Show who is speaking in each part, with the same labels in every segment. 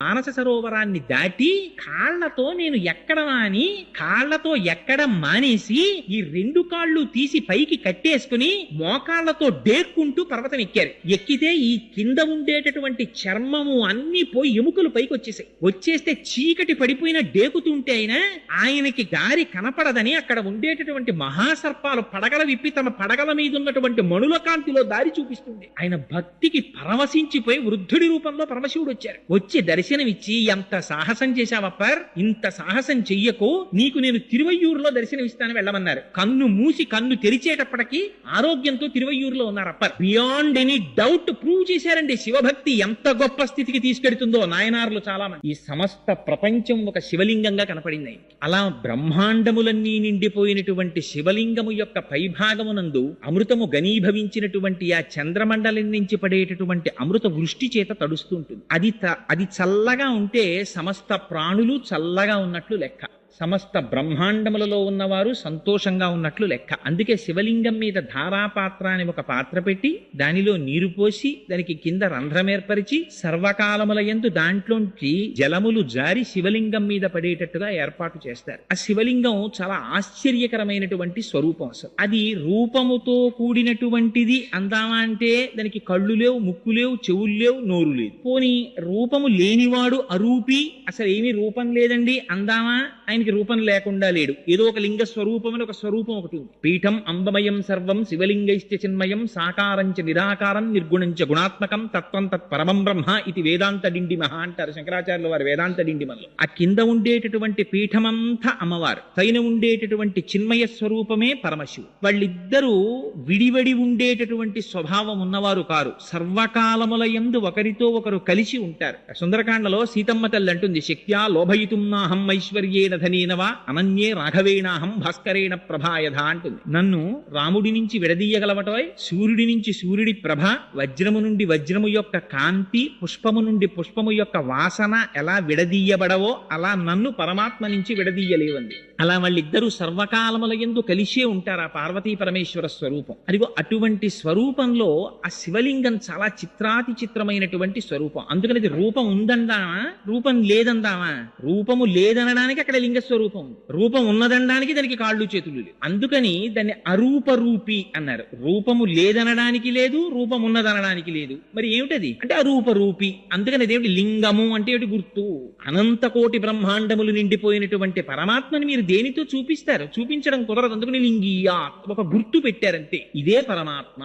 Speaker 1: మానస సరోవరాన్ని దాటి కాళ్ళతో నేను ఎక్కడమా అని కాళ్ళతో ఎక్కడం మానేసి ఈ రెండు కాళ్ళు తీసి పైకి కట్టేసుకుని మోకాళ్ళతో డేక్కుంటూ పర్వతం ఎక్కారు. ఎక్కితే ఈ కింద ఉండేటటువంటి చర్మము అన్ని పోయి ఎముకలు పైకి వచ్చేసాయి వచ్చేస్తే చీకటి పడిపోయిన డేకుతుంటే అయినా ఆయనకి దారి కనపడదని అక్కడ ఉండేటటువంటి మహాసర్పాలు పడగల విప్పి తమ పడగల మీద ఉన్నటువంటి మణుల కాంతిలో దారి చూపిస్తుంది ఆయన భక్తికి పరవశించిపోయి వృద్ధుడి రూపంలో పరమశివుడు వచ్చారు వచ్చి దర్శనమిచ్చి ఎంత సాహసం చేశావప్పర్ ఇంత సాహసం చెయ్యకు. నీకు నేను తిరువయ్యూరులో దర్శనమిస్తాను వెళ్ళమన్నారు. కన్ను మూసి కన్ను తెరిచేటప్పటికి ఆరోగ్యంతో తిరువయ్యూరులో ఉన్నారు Appar beyond any doubt prove చేశారండి. శివభక్తి ఎంత గొప్ప స్థితికి తీసుకెడుతుందో నాయనార్లు చాలా మంది ఈ సమస్త ప్రపంచం ఒక శివలింగంగా కనపడింది. అలా బ్రహ్మాండములన్నీ నిండిపోయినటువంటి శివలింగము యొక్క పైభాగమునందు అమృతము గనీభవించినటువంటి ఆ చంద్రమండలం నుంచి పడేటటువంటి అమృత వృష్టి చేత తడుస్తుంటుంది అది అది చల్ల చల్లగా ఉంటే సమస్త ప్రాణులు చల్లగా ఉన్నట్లు లెక్క. సమస్త బ్రహ్మాండములలో ఉన్నవారు సంతోషంగా ఉన్నట్లు లెక్క. అందుకే శివలింగం మీద ధారాపాత్ర అని ఒక పాత్ర పెట్టి దానిలో నీరు పోసి దానికి కింద రంధ్రం ఏర్పరిచి సర్వకాలముల ఎందు దాంట్లోంచి జలములు జారి శివలింగం మీద పడేటట్టుగా ఏర్పాటు చేస్తారు. ఆ శివలింగం చాలా ఆశ్చర్యకరమైనటువంటి స్వరూపం అసలు. అది రూపముతో కూడినటువంటిది అందామా అంటే దానికి కళ్ళు లేవు ముక్కు లేవు చెవులు లేవు నోరు లేదు. పోని రూపము లేనివాడు అరూపి అసలు ఏమీ రూపం లేదండి అందామా? ఆయన ఆయనకి రూపం లేకుండా లేడు. ఏదో ఒక లింగ స్వరూపమని ఒక స్వరూపం ఒకటి ఉంది. పీఠం అంబమయం సర్వం శివలింగైశ్చ చిన్మయం సాకారంచ నిరాకారం నిర్గుణంచ గుణాత్మకం తత్వం తత్ పరమం బ్రహ్మ ఇది వేదాంత డిండిమహ అంటారు శంకరాచార్యుల వారు వేదాంత డిండిమలో ఆ కింద ఉండేటటువంటి పీఠమంతా అమ్మవారు. పైన ఉండేటటువంటి చిన్మయ స్వరూపమే పరమశివుడు. వాళ్ళిద్దరూ విడివడి ఉండేటటువంటి స్వభావం ఉన్నవారు కారు. సర్వకాలములయందు ఒకరితో ఒకరు కలిసి ఉంటారు. సుందరకాండలో సీతమ్మ తల్లి అంటుంది శక్త్యా లోభయితుం నాహం ఐశ్వర్యేన ధనేనవా అనన్యే రాఘవేణాహం భాస్కరేణ ప్రభాయధ అంటుంది. నన్ను రాముడి నుంచి విడదీయగలవటోయ్? సూర్యుడి నుంచి సూర్యుడి ప్రభ వజ్రము నుండి వజ్రము యొక్క కాంతి పుష్పము నుండి పుష్పము యొక్క వాసన ఎలా విడదీయబడవో అలా నన్ను పరమాత్మ నుంచి విడదీయలేవంది. అలా వాళ్ళిద్దరూ సర్వకాలముల ఎందు కలిసే ఉంటారు ఆ పార్వతీ పరమేశ్వర స్వరూపం. అదిగో అటువంటి స్వరూపంలో ఆ శివలింగం చాలా చిత్రాతి చిత్రమైనటువంటి స్వరూపం. అందుకని అది రూపం ఉందందామా? రూపం లేదందామా? రూపము లేదనడానికి అక్కడ లింగ స్వరూపం రూపం ఉన్నదనడానికి దానికి కాళ్ళు చేతులు లేవు. అందుకని దాన్ని అరూప రూపి అన్నారు. రూపము లేదనడానికి లేదు రూపం ఉన్నదనడానికి లేదు. మరి ఏమిటది? అంటే అరూప రూపి అందుకని అదేమిటి లింగము అంటే ఏమిటి గుర్తు? అనంత కోటి బ్రహ్మాండములు నిండిపోయినటువంటి పరమాత్మని మీరు దేనితో చూపిస్తారు? చూపించడం కుదరదు. అందుకని లింగియా ఒక గుర్తు పెట్టారంతే. ఇదే పరమాత్మ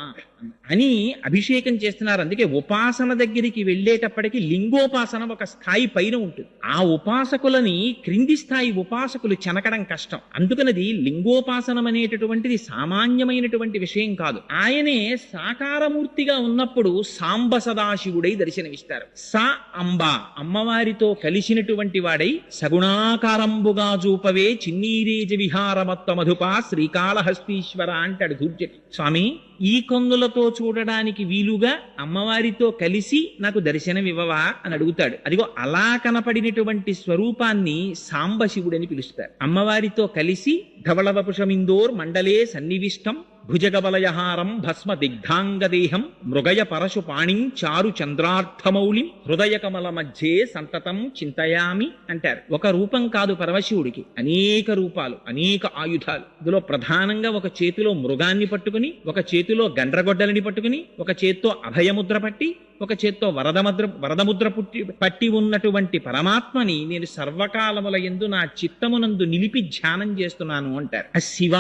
Speaker 1: అని అభిషేకం చేస్తున్నారు. అందుకే ఉపాసన దగ్గరికి వెళ్ళేటప్పటికి లింగోపాసన ఒక స్థాయి పైన ఉంటుంది. ఆ ఉపాసకులని క్రింది స్థాయి ఉపాసకులు చెనకడం కష్టం. అందుకనది లింగోపాసనం అనేటటువంటిది సామాన్యమైనటువంటి విషయం కాదు. ఆయనే సాకారమూర్తిగా ఉన్నప్పుడు సాంబ సదాశివుడై దర్శనమిస్తారు. స అంబ అమ్మవారితో కలిసినటువంటి వాడై సగుణాకారంబుగా చూపవే చిన్నీరేజ విహారమత్వ మధుపా శ్రీకాళహస్తీశ్వర అంటాడు ధూర్జటి స్వామి ఈ కొంగులతో చూడడానికి వీలుగా అమ్మవారితో కలిసి నాకు దర్శనమివ్వవా అని అడుగుతాడు. అదిగో అలా కనపడినటువంటి స్వరూపాన్ని సాంబశివుడని పిలుస్తారు. అమ్మవారితో కలిసి ధవళవపుషమిందోర్ మండలే సన్నివిష్టం భుజగవలయహారం భస్మ దిగ్ధాంగదేహం మృగయ పరశు పాణిం చారు చంద్రార్థమౌళిం హృదయ కమల మధ్యే సంతతం చింతయామి అంటారు. ఒక రూపం కాదు పరమశివుడికి. అనేక రూపాలు అనేక ఆయుధాలు. ఇందులో ప్రధానంగా ఒక చేతిలో మృగాన్ని పట్టుకుని ఒక చేతిలో గండ్రగొడ్డలని పట్టుకుని ఒక చేత్తో అభయముద్ర పట్టి ఒక చేత్తో వరదముద్ర వరదముద్ర పుట్టి పట్టి ఉన్నటువంటి పరమాత్మని నేను సర్వకాలముల ఎందు నా చిత్తమునందు నిలిపి ధ్యానం చేస్తున్నాను అంటారు. ఆ శివ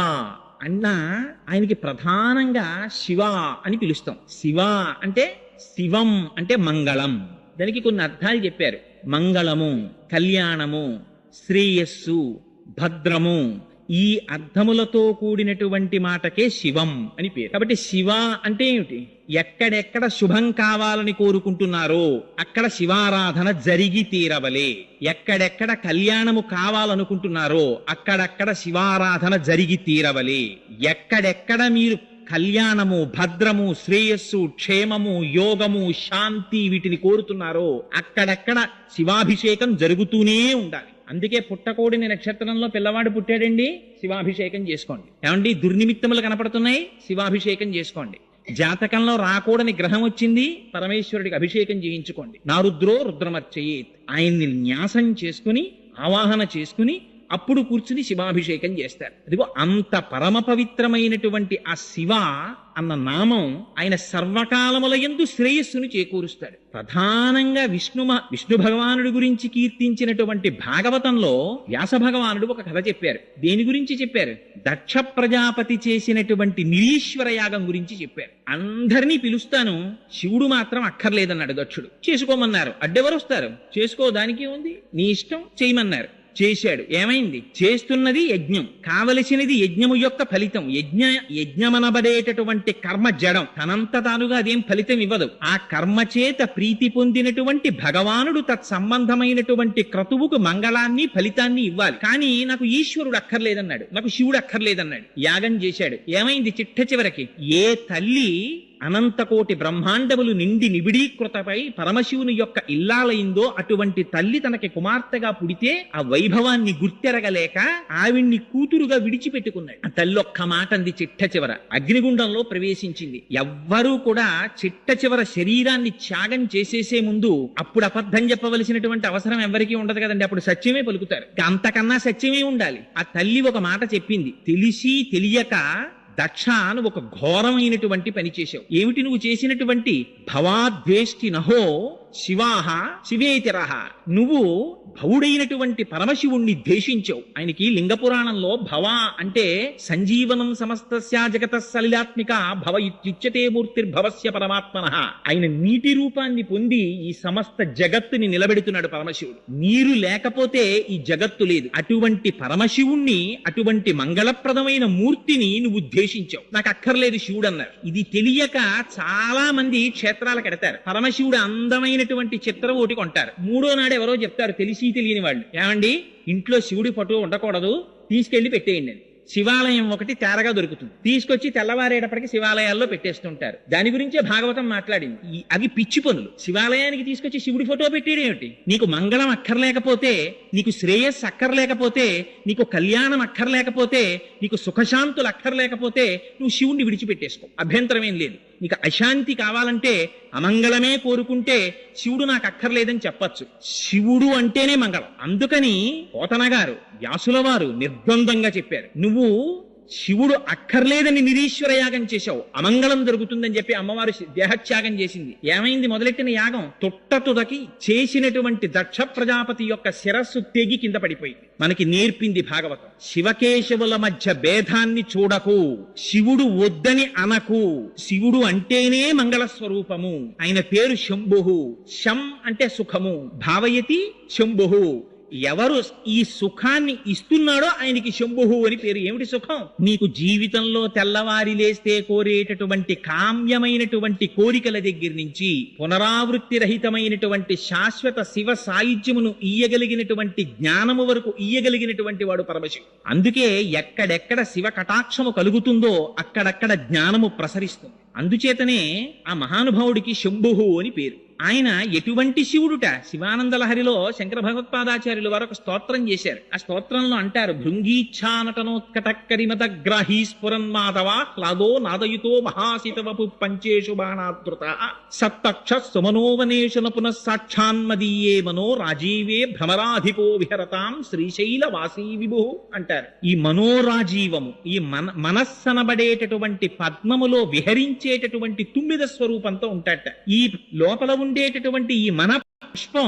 Speaker 1: అన్న ఆయనకి ప్రధానంగా శివ అని పిలుస్తాం. శివ అంటే శివం అంటే మంగళం. దానికి కొన్ని అర్థాలు చెప్పారు. మంగళము కళ్యాణము శ్రేయస్సు భద్రము. ఈ అర్థములతో కూడినటువంటి మాటకే శివం అని పేరు. కాబట్టి శివ అంటే ఏమిటి? ఎక్కడెక్కడ శుభం కావాలని కోరుకుంటున్నారో అక్కడ శివారాధన జరిగి తీరవలే. ఎక్కడెక్కడ కళ్యాణము కావాలనుకుంటున్నారో అక్కడక్కడ శివారాధన జరిగి తీరవలే. ఎక్కడెక్కడ మీరు కళ్యాణము భద్రము శ్రేయస్సు క్షేమము యోగము శాంతి వీటిని కోరుతున్నారో అక్కడక్కడ శివాభిషేకం జరుగుతూనే ఉండాలి. అందుకే పుట్టకోడిని నక్షత్రంలో పిల్లవాడు పుట్టాడండి శివాభిషేకం చేసుకోండి. ఏమండి? దుర్నిమిత్తములు కనపడుతున్నాయి శివాభిషేకం చేసుకోండి. జాతకంలో రాకూడని గ్రహం వచ్చింది పరమేశ్వరుడికి అభిషేకం చేయించుకోండి. నారుద్రో రుద్రమర్చయేత్. ఆయన్ని న్యాసం చేసుకుని ఆవాహన చేసుకుని అప్పుడు కూర్చుని శివాభిషేకం చేస్తారు. అదిగో అంత పరమ పవిత్రమైనటువంటి ఆ శివ అన్న నామం ఆయన సర్వకాలములయందు శ్రేయస్సును చేకూరుస్తాడు. ప్రధానంగా విష్ణు విష్ణు భగవానుడి గురించి కీర్తించినటువంటి భాగవతంలో వ్యాస భగవానుడు ఒక కథ చెప్పారు. దేని గురించి చెప్పారు? దక్ష ప్రజాపతి చేసినటువంటి నిరీశ్వర యాగం గురించి చెప్పారు. అందరినీ పిలుస్తాను శివుడు మాత్రం అక్కర్లేదన్నాడు దక్షుడు చేసుకోమన్నారు. అడ్డెవరు వస్తారు? చేసుకో దానికి ఉంది నీ ఇష్టం చేయమన్నారు. చేశాడు. ఏమైంది? చేస్తున్నది యజ్ఞం. కావలసినది యజ్ఞము యొక్క ఫలితం. యజ్ఞ యజ్ఞమనబడేటటువంటి కర్మ జడం. తనంత తానుగా అదేం ఫలితం ఇవ్వదు. ఆ కర్మ చేత ప్రీతి పొందినటువంటి భగవానుడు తత్సంబంధమైనటువంటి క్రతువుకు మంగళాన్ని ఫలితాన్ని ఇవ్వాలి. కానీ నాకు ఈశ్వరుడు అక్కర్లేదన్నాడు. నాకు శివుడు అక్కర్లేదన్నాడు. యాగం చేశాడు. ఏమైంది చిట్ట చివరికి? ఏ తల్లి అనంతకోటి బ్రహ్మాండములు నిండి నిబిడీకృతపై పరమశివుని యొక్క ఇల్లాలైందో అటువంటి తల్లి తనకి కుమార్తెగా పుడితే ఆ వైభవాన్ని గుర్తెరగలేక ఆవిడ్ని కూతురుగా విడిచిపెట్టుకున్నాడు. ఆ తల్లి ఒక్క మాట అంది చిట్ట చివర. అగ్నిగుండంలో ప్రవేశించింది. ఎవ్వరూ కూడా చిట్ట చివర శరీరాన్ని త్యాగం చేసేసే ముందు అప్పుడు అబద్ధం చెప్పవలసినటువంటి అవసరం ఎవరికీ ఉండదు కదండి. అప్పుడు సత్యమే పలుకుతారు. అంతకన్నా సత్యమే ఉండాలి. ఆ తల్లి ఒక మాట చెప్పింది. తెలిసి తెలియక దక్ష అని ఒక ఘోరమైనటువంటి పని చేశావు. ఏమిటి నువ్వు చేసినటువంటి? భవాద్వేష్టి నహో శివాహ శివేతిరహ నువ్వు భవుడైనటువంటి పరమశివుణ్ణి ద్వేషించావు. ఆయనకి లింగ పురాణంలో భవ అంటే సంజీవనం సమస్తస్య జగత సలిలాత్మిక భవ ఇత్యుచ్యతే మూర్తిర్భవస్య పరమాత్మన. ఆయన నీటి రూపాన్ని పొంది ఈ సమస్త జగత్తుని నిలబెడుతున్నాడు పరమశివుడు. నీరు లేకపోతే ఈ జగత్తు లేదు. అటువంటి పరమశివుణ్ణి అటువంటి మంగళప్రదమైన మూర్తిని నువ్వు ద్వేషించావు. నాకు అక్కర్లేదు శివుడు అన్నారు ఇది తెలియక చాలా మంది క్షేత్రాలకు ఎడతారు. పరమశివుడు అందమైన అందమైనటువంటి చిత్రం ఒకటి కొంటారు. మూడో నాడు ఎవరో చెప్తారు తెలిసి తెలియని వాళ్ళు. ఏమండి? ఇంట్లో శివుడి ఫోటో ఉండకూడదు తీసుకెళ్ళి పెట్టేయండి అని. శివాలయం ఒకటి తేరగా దొరుకుతుంది. తీసుకొచ్చి తెల్లవారేటప్పటికి శివాలయాల్లో పెట్టేస్తుంటారు. దాని గురించే భాగవతం మాట్లాడింది. అవి పిచ్చి పనులు. శివాలయానికి తీసుకొచ్చి శివుడి ఫోటో పెట్టేది ఏమిటి? నీకు మంగళం అక్కర్లేకపోతే నీకు శ్రేయస్సు అక్కర్లేకపోతే నీకు కళ్యాణం అక్కర్లేకపోతే నీకు సుఖశాంతులు అక్కర్లేకపోతే నువ్వు శివుణ్ణి విడిచిపెట్టేసుకో. అభ్యంతరం ఏం లేదు. నీకు అశాంతి కావాలంటే అమంగళమే కోరుకుంటే శివుడు నాకు అక్కర్లేదని చెప్పచ్చు. శివుడు అంటేనే మంగళం. అందుకని పోతన గారు వ్యాసుల వారు నిర్ద్వందంగా చెప్పారు. నువ్వు శివుడు అక్కర్లేదని నిరీశ్వర యాగం చేశావు. అమంగళం జరుగుతుందని చెప్పి అమ్మవారు దేహత్యాగం చేసింది. ఏమైంది? మొదలెట్టిన యాగం తుట్టతుదకి చేసినటువంటి దక్ష ప్రజాపతి యొక్క శిరస్సు తెగి కింద పడిపోయింది. మనకి నేర్పింది భాగవతం. శివకేశవుల మధ్య భేదాన్ని చూడకు. శివుడు వద్దని అనకు. శివుడు అంటేనే మంగళ స్వరూపము ఆయన పేరు శంభుహు. శం అంటే సుఖము. భావయతి శంభుహు. ఎవరు ఈ సుఖాన్ని ఇస్తున్నాడో ఆయనకి శంభుహు అని పేరు. ఏమిటి సుఖం? నీకు జీవితంలో తెల్లవారి లేస్తే కోరేటటువంటి కామ్యమైనటువంటి కోరికల దగ్గర నుంచి పునరావృత్తి రహితమైనటువంటి శాశ్వత శివ సాయుధ్యమును ఇయ్యగలిగినటువంటి జ్ఞానము వరకు ఇయ్యగలిగినటువంటి వాడు పరమశివుడు అందుకే ఎక్కడెక్కడ శివ కటాక్షము కలుగుతుందో అక్కడక్కడ జ్ఞానము ప్రసరిస్తుంది. అందుచేతనే ఆ మహానుభావుడికి శంభుహు అని పేరు. ఆయన ఎటువంటి శివుడుట? శివానందలహరిలో శంకర భగవత్పాదాచార్యులు వారు ఒక స్తోత్రం చేశారు. ఆ స్తోత్రంలో అంటారు భృంగీచ్ఛానటనోత్కట కరిమత స్ఫురన్ మాధవ హ్లాదో నాదయుతో మహాసితవపు పంచేషు బాణాదృత సప్తక్ష సుమనోవనేశన పునః సాక్షాన్మదీయే మనో రాజీవే భ్రమరాధిపో విహరతాం శ్రీశైల వాసీ విభు అంటారు. ఈ మనోరాజీవము ఈ మన మనస్సనబడేటటువంటి పద్మములో విహరించేటటువంటి తుమ్మిద స్వరూపంతో ఉంటాట ఈ లోపల ఉండేటటువంటి ఈ మన పుష్పం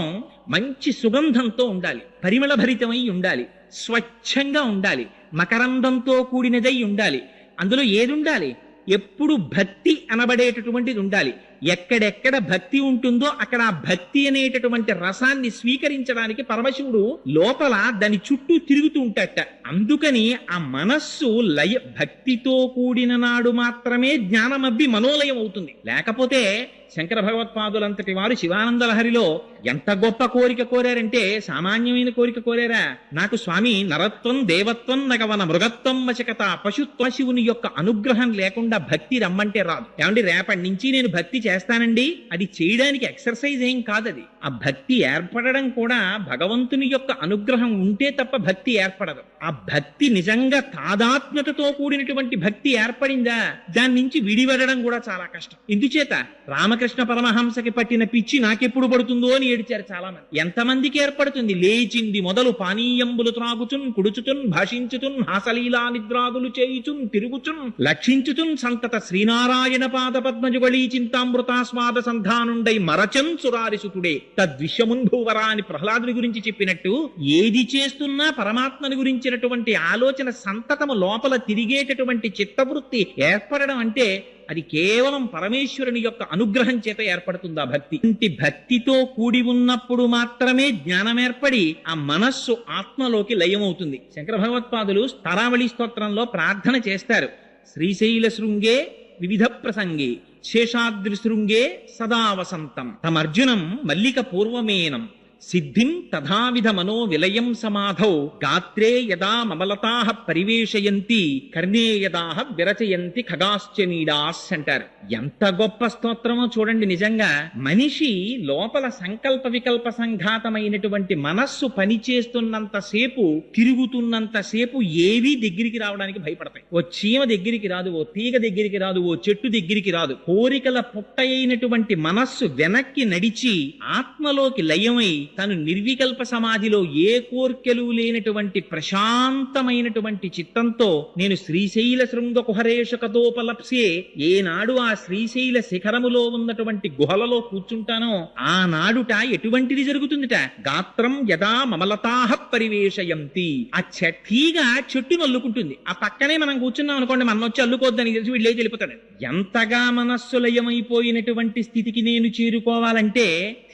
Speaker 1: మంచి సుగంధంతో ఉండాలి పరిమళ భరితమై ఉండాలి స్వచ్ఛంగా ఉండాలి మకరందంతో కూడినదై ఉండాలి. అందులో ఏది ఉండాలి ఎప్పుడు భక్తి అనబడేటటువంటిది ఉండాలి. ఎక్కడెక్కడ భక్తి ఉంటుందో అక్కడ ఆ భక్తి అనేటటువంటి రసాన్ని స్వీకరించడానికి పరమశివుడు లోపల దాని చుట్టూ తిరుగుతూ ఉంటాట అందుకని ఆ మనస్సు లయ భక్తితో కూడిన నాడు మాత్రమే జ్ఞానమబ్బి మనోలయం అవుతుంది. లేకపోతే శంకర భగవత్పాదులంతటి వారు శివానంద లహరిలో ఎంత గొప్ప కోరిక కోరారంటే సామాన్యమైన కోరిక కోరారా? నాకు స్వామి నరత్వం దేవత్వం నగవన మృగత్వం వశకత పశుత్వ శివుని యొక్క అనుగ్రహం లేకుండా భక్తి రమ్మంటే రాదు. ఏమంటే రేపటి నుంచి నేను భక్తి చేస్తానండి? అది చేయడానికి ఎక్సర్సైజ్ ఏం కాదు అది ఆ భక్తి ఏర్పడడం కూడా భగవంతుని యొక్క అనుగ్రహం ఉంటే తప్ప భక్తి ఏర్పడదు. ఆ భక్తి నిజంగా తాదాత్మ్యతతో కూడినటువంటి భక్తి ఏర్పడిందా? దాని నుంచి విడివడడం కూడా చాలా కష్టం. ఎందుచేత? రామకృష్ణ పరమహంసకి పట్టిన పిచ్చి నాకెప్పుడు పడుతుందో అని ఏడిచారు చాలా మంది ఎంతమందికి ఏర్పడుతుంది? లేచింది మొదలు పానీయంబులు త్రాగుచున్ కుడుచుతున్ భాషించుతున్ హాసలీలా నిద్రాదులు చేయుచున్ తిరుగుచున్ లక్షించుతున్ సంతత శ్రీనారాయణ పాద పద్మజుగళీ అమృతాస్వాద సంధానుండై మరచంచురారిసుతుడే సురారిసుతుడే అని ప్రహ్లాదుని గురించి చెప్పినట్టు ఏది చేస్తున్నా పరమాత్మని గురించినటువంటి ఆలోచన సంతతము లోపల తిరిగేటటువంటి చిత్తవృత్తి ఏర్పడడం అంటే అది కేవలం పరమేశ్వరుని యొక్క అనుగ్రహం చేత ఏర్పడుతుంది ఆ భక్తి? ఇంటి భక్తితో కూడి ఉన్నప్పుడు మాత్రమే జ్ఞానం ఏర్పడి ఆ మనస్సు ఆత్మలోకి లయమవుతుంది. శంకర భగవత్పాదులు తారావళి స్తోత్రంలో ప్రార్థన చేస్తారు. శ్రీశైల శృంగే వివిధ ప్రసంగే. శేషాద్రి శృంగే సదా వసంతం. తమర్జునం మల్లిక పూర్వమేనం. సిద్ధిం తథావిధ మనో విలయం సమాధౌ గాత్రే యదా మమలతా పరివేశయంతి కర్ణే యదా విరచయంతి ఖగాశ్చనీడాస్ అంటారు. ఎంత గొప్ప స్తోత్రమో చూడండి నిజంగా. మనిషి లోపల సంకల్ప వికల్ప సంఘాతమైనటువంటి మనస్సు పనిచేస్తున్నంతసేపు తిరుగుతున్నంతసేపు ఏవీ దగ్గరికి రావడానికి భయపడతాయి. ఓ చీమ దగ్గరికి రాదు ఓ తీగ దగ్గరికి రాదు ఓ చెట్టు దగ్గరికి రాదు. కోరికల పుట్ట అయినటువంటి మనస్సు వెనక్కి నడిచి ఆత్మలోకి లయమై తను నిర్వికల్ప సమాధిలో ఏ కోర్కెలు లేనటువంటి ప్రశాంతమైనటువంటి చిత్తంతో నేను శ్రీశైల శృంగ కుహరేషకతోపలప్సే ఏనాడు ఆ శ్రీశైల శిఖరములో ఉన్నటువంటి గుహలలో కూర్చుంటానో ఆనాడుట ఎటువంటిది జరుగుతుందిట? గాత్రం యదా మమలతాహ పరివేశయంతి ఆ చెట్టీగా చెట్టు నల్లుకుంటుంది. ఆ పక్కనే మనం కూర్చున్నాం అనుకోండి మనం వచ్చి అల్లుకోద్దని తెలిసి వీళ్ళే వెళ్ళిపోతాడు. ఎంతగా మనస్సులయమైపోయినటువంటి స్థితికి నేను చేరుకోవాలంటే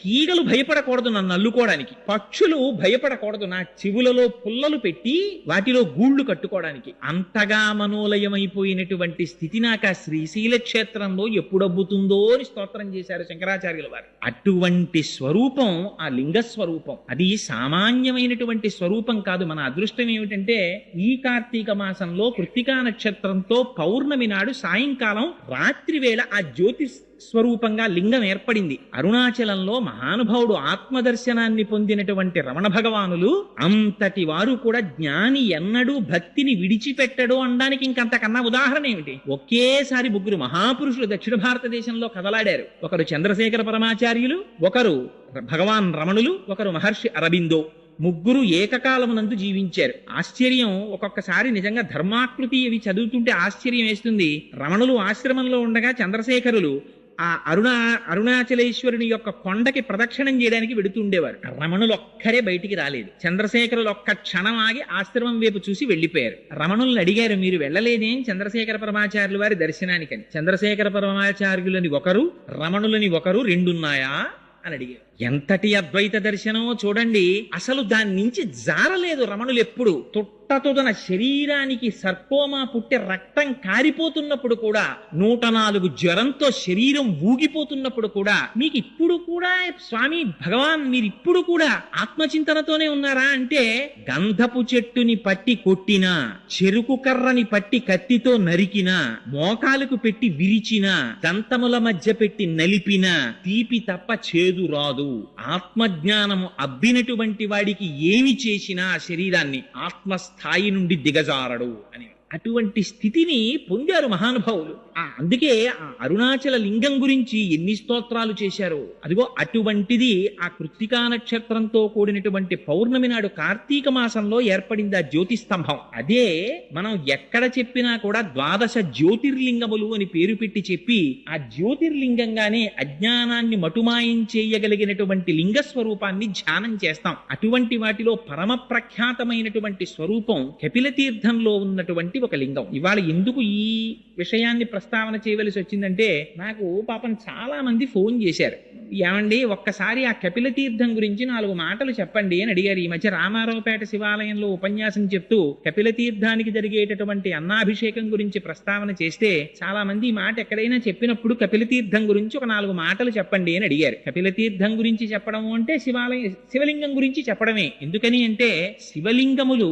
Speaker 1: తీగలు భయపడకూడదు నన్ను అల్లుకోవడానికి పక్షులు భయపడకూడదు. నా చెవులలో పుల్లలు పెట్టి వాటిలో గూళ్ళు కట్టుకోవడానికి. అంతగా మనోలయమైపోయినటువంటి స్థితి నాకు ఆ శ్రీశైల క్షేత్రంలో ఎప్పుడబ్బుతుందో అని స్తోత్రం చేశారు శంకరాచార్యుల వారు. అటువంటి స్వరూపం ఆ లింగ స్వరూపం అది సామాన్యమైనటువంటి స్వరూపం కాదు. మన అదృష్టం ఏమిటంటే ఈ కార్తీక మాసంలో కృత్తికా నక్షత్రంతో పౌర్ణమి నాడు సాయంకాలం రాత్రి వేళ ఆ జ్యోతిష్ స్వరూపంగా లింగం ఏర్పడింది. అరుణాచలంలో మహానుభావుడు ఆత్మదర్శనాన్ని పొందినటువంటి రమణ భగవానులు అంతటి వారు కూడా జ్ఞాని ఎన్నడూ భక్తిని విడిచిపెట్టడు అనడానికి ఇంకంతకన్నా ఉదాహరణ ఏమిటి? ఒకేసారి ముగ్గురు మహాపురుషులు దక్షిణ భారతదేశంలో కదలాడారు. ఒకరు చంద్రశేఖర పరమాచార్యులు ఒకరు భగవాన్ రమణులు ఒకరు మహర్షి అరబిందో. ముగ్గురు ఏకకాలమునందు జీవించారు. ఆశ్చర్యం ఒక్కొక్కసారి నిజంగా ధర్మాకృతి అవి చదువుతుంటే ఆశ్చర్యం వేస్తుంది. రమణులు ఆశ్రమంలో ఉండగా చంద్రశేఖరులు ఆ అరుణ అరుణాచలేశ్వరుని యొక్క కొండకి ప్రదక్షిణం చేయడానికి వెడుతుండేవారు రమణులు ఒక్కరే బయటికి రాలేదు. చంద్రశేఖరులు ఒక్క క్షణం ఆగి ఆశ్రమం వైపు చూసి వెళ్ళిపోయారు. రమణులను అడిగారు మీరు వెళ్ళలేదే? చంద్రశేఖర పరమాచార్యులు వారి దర్శనానికని. చంద్రశేఖర పరమాచార్యులని ఒకరు రమణులని ఒకరు రెండున్నాయా? అని అడిగారు. ఎంతటి అద్వైత దర్శనమో చూడండి. అసలు దాని నుంచి జారలేదు రమణులు ఎప్పుడు. తొట్టతొదన శరీరానికి సర్పోమా పుట్టే రక్తం కారిపోతున్నప్పుడు కూడా నూట నాలుగు జ్వరంతో శరీరం ఊగిపోతున్నప్పుడు కూడా మీకు ఇప్పుడు కూడా స్వామి భగవాన్ మీరు ఇప్పుడు కూడా ఆత్మచింతనతోనే ఉన్నారా అంటే గంధపు చెట్టుని పట్టి కొట్టినా చెరుకు కర్రని పట్టి కత్తితో నరికినా మోకాలకు పెట్టి విరిచినా దంతముల మధ్య పెట్టి నలిపినా తీపి తప్ప చేదు రాదు. ఆత్మజ్ఞానము అబ్బినటువంటి వాడికి ఏమి చేసినా శరీరాన్ని ఆత్మస్థాయి నుండి దిగజారడు అని. అటువంటి స్థితిని పొందారు మహానుభావులు. అందుకే ఆ అరుణాచల లింగం గురించి ఎన్ని స్తోత్రాలు చేశారో. అదిగో అటువంటిది ఆ కృత్తికా నక్షత్రంతో కూడినటువంటి పౌర్ణమి నాడు కార్తీక మాసంలో ఏర్పడింది ఆ జ్యోతి స్తంభం అదే మనం ఎక్కడ చెప్పినా కూడా ద్వాదశ జ్యోతిర్లింగములు అని పేరు పెట్టి చెప్పి ఆ జ్యోతిర్లింగంగానే అజ్ఞానాన్ని మటుమాయం చేయగలిగినటువంటి లింగ స్వరూపాన్ని ధ్యానం చేస్తాం. అటువంటి వాటిలో పరమ ప్రఖ్యాతమైనటువంటి స్వరూపం కపిల తీర్థంలో ఉన్నటువంటి ఒక లింగం. ఇవాళ ఎందుకు ఈ విషయాన్ని ప్రస్తావన చేయవలసి వచ్చిందంటే నాకు పాపం చాలామంది ఫోన్ చేశారు. ఏమండి ఒక్కసారి ఆ కపిల తీర్థం గురించి నాలుగు మాటలు చెప్పండి అని అడిగారు. ఈ మధ్య రామారావుపేట శివాలయంలో ఉపన్యాసం చెప్తూ కపిల తీర్థానికి జరిగేటటువంటి అన్నాభిషేకం గురించి ప్రస్తావన చేస్తే చాలా మంది ఈ మాట ఎక్కడైనా చెప్పినప్పుడు కపిల తీర్థం గురించి ఒక నాలుగు మాటలు చెప్పండి అని అడిగారు. కపిల తీర్థం గురించి చెప్పడం అంటే శివాలయం శివలింగం గురించి చెప్పడమే. ఎందుకని అంటే శివలింగములు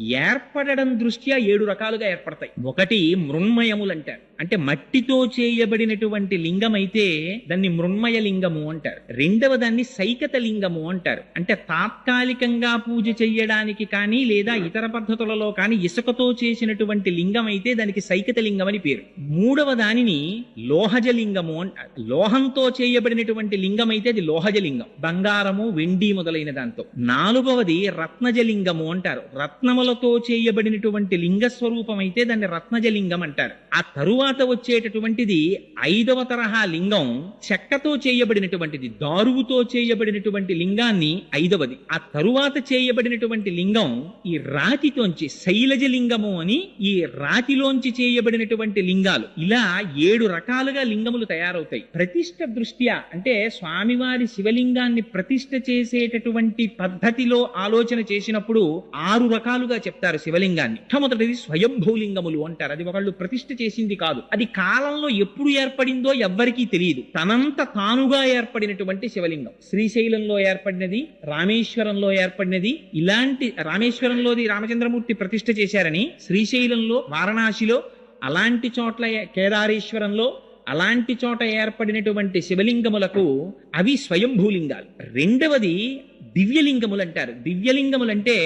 Speaker 1: ఏర్పడడం దృష్ట్యా ఏడు రకాలుగా ఏర్పడతాయి. ఒకటి మృణ్మయములు అంటారు అంటే మట్టితో చేయబడినటువంటి లింగం అయితే దాన్ని మృణ్మయ లింగము అంటారు. రెండవ దాన్ని సైకత లింగము అంటారు. అంటే తాత్కాలికంగా పూజ చేయడానికి కానీ లేదా ఇతర పద్ధతులలో కానీ ఇసుకతో చేసినటువంటి లింగం అయితే దానికి సైకత లింగం అని పేరు. మూడవ దానిని లోహజ లింగము అంటారు లోహంతో చేయబడినటువంటి లింగం అయితే అది లోహజ లింగం బంగారము వెండి మొదలైన దాంతో. నాలుగవది రత్నజ లింగము అంటారు. రత్నములతో చేయబడినటువంటి లింగ స్వరూపం అయితే దాన్ని రత్నజ లింగం అంటారు. ఆ తరువాత వచ్చేటటువంటిది ఐదవ తరహా లింగం చెక్కతో చేయబడినటువంటిది దారువుతో చేయబడినటువంటి లింగాన్ని ఐదవది. ఆ తరువాత చేయబడినటువంటి లింగం ఈ రాతితోంచి శైలజ లింగము అని ఈ రాతిలోంచి చేయబడినటువంటి లింగాలు. ఇలా ఏడు రకాలుగా లింగములు తయారవుతాయి. ప్రతిష్ట దృష్ట్యా అంటే స్వామివారి శివలింగాన్ని ప్రతిష్ట చేసేటటువంటి పద్ధతిలో ఆలోచన చేసినప్పుడు ఆరు రకాలుగా చెప్తారు శివలింగాన్ని. మొట్టమొదటిది స్వయంభూలింగములు అంటారు. అది ఒకళ్ళు ప్రతిష్ఠ చేసింది కాదు. అది కాలంలో ఎప్పుడు ఏర్పడిందో ఎవ్వరికీ తెలియదు. తనంత తానుగా ఏర్పడినటువంటి శివలింగం. శ్రీశైలంలో ఏర్పడినది రామేశ్వరంలో ఏర్పడినది ఇలాంటి రామేశ్వరంలోది రామచంద్రమూర్తి ప్రతిష్ఠ చేశారని శ్రీశైలంలో వారణాసిలో అలాంటి చోట్ల కేదారేశ్వరంలో అలాంటి చోట ఏర్పడినటువంటి శివలింగములకు అవి స్వయంభూలింగాలు. రెండవది దివ్యలింగములు అంటారు దివ్యలింగములంటే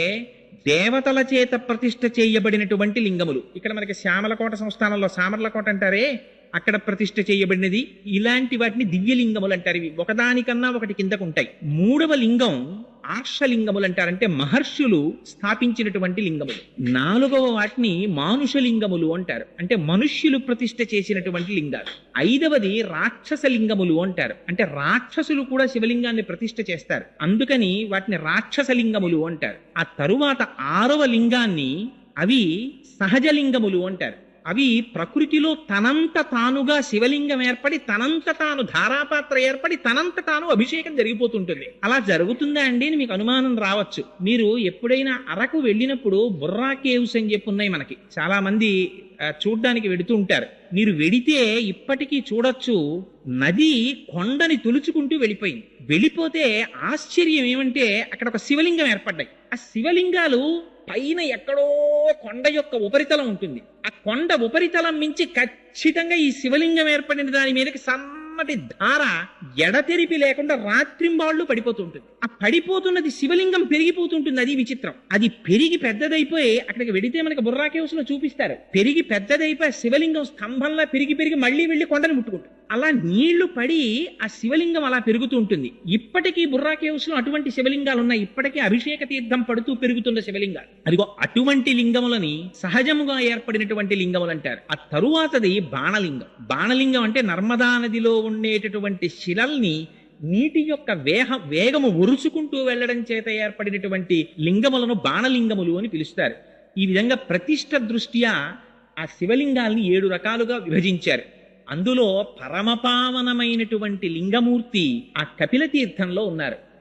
Speaker 1: దేవతల చేత ప్రతిష్ఠ చేయబడినటువంటి లింగములు. ఇక్కడ మనకి శ్యామలకోట సంస్థానంలో సామర్లకోట అంటారే అక్కడ ప్రతిష్ఠ చేయబడినది. ఇలాంటి వాటిని దివ్యలింగములు అంటారు ఇవి. ఒకదానికన్నా ఒకటి కిందకు ఉంటాయి మూడవ లింగం ఆర్షలింగములు అంటారంటే మహర్షులు స్థాపించినటువంటి లింగములు. నాలుగవ వాటిని మానుషలింగములు అంటారు. అంటే మనుష్యులు ప్రతిష్ఠ చేసినటువంటి లింగాలు. ఐదవది రాక్షస లింగములు అంటారు. అంటే రాక్షసులు కూడా శివలింగాన్ని ప్రతిష్ఠ చేస్తారు. అందుకని వాటిని రాక్షస లింగములు అంటారు. ఆ తరువాత ఆరవ లింగాన్ని అవి సహజ లింగములు అంటారు. అవి ప్రకృతిలో తనంత తానుగా శివలింగం ఏర్పడి తనంత తాను ధారాపాత్ర ఏర్పడి తనంత తాను అభిషేకం జరిగిపోతుంటుంది. అలా జరుగుతుందా అండి అని మీకు అనుమానం రావచ్చు. మీరు ఎప్పుడైనా అరకు వెళ్ళినప్పుడు బుర్రా కేవ్స్ అని చెప్పి ఉన్నాయి మనకి. చాలా మంది చూడ్డానికి వెడుతూ ఉంటారు. మీరు వెడితే ఇప్పటికీ చూడొచ్చు నది కొండని తులుచుకుంటూ వెళ్ళిపోయింది. వెళ్ళిపోతే ఆశ్చర్యం ఏమంటే అక్కడ ఒక శివలింగం ఏర్పడ్డాయి. ఆ శివలింగాలు పైన ఎక్కడో కొండ యొక్క ఉపరితలం ఉంటుంది. ఆ కొండ ఉపరితలం మించి ఖచ్చితంగా ఈ శివలింగం ఏర్పడిన దాని మీదకి సన్నటి ధార ఎడతెరిపి లేకుండా రాత్రింబాళ్ళు పడిపోతుంటుంది. ఆ పడిపోతున్నది శివలింగం పెరిగిపోతుంటుంది అది విచిత్రం. అది పెరిగి పెద్దదైపోయి అక్కడికి వెడితే మనకి బుర్రా కేవ్స్ చూపిస్తారు. పెరిగి పెద్దదైపోయి శివలింగం స్తంభంలా పెరిగి పెరిగి మళ్ళీ వెళ్ళి కొండను ముట్టుకుంటుంది. అలా నీళ్ళు పడి ఆ శివలింగం అలా పెరుగుతూ ఉంటుంది ఇప్పటికీ బుర్రా కేవ్స్లో అటువంటి శివలింగాలు ఉన్నాయి ఇప్పటికీ అభిషేక తీర్థం పడుతూ పెరుగుతున్న శివలింగాలు. అదిగో అటువంటి లింగములని సహజముగా ఏర్పడినటువంటి లింగములు అంటారు ఆ తరువాతది బాణలింగం. బాణలింగం అంటే నర్మదా నదిలో ఉండేటటువంటి శిలల్ని నీటి యొక్క వేహ వేగము ఒరుచుకుంటూ వెళ్ళడం చేత ఏర్పడినటువంటి లింగములను బాణలింగములు అని పిలుస్తారు. ఈ విధంగా ప్రతిష్ట దృష్ట్యా ఆ శివలింగాల్ని ఏడు రకాలుగా విభజించారు. అందులో పరమపావనమైనటువంటి లింగమూర్తి ఆ కపిల తీర్థంలో ఉన్నారు.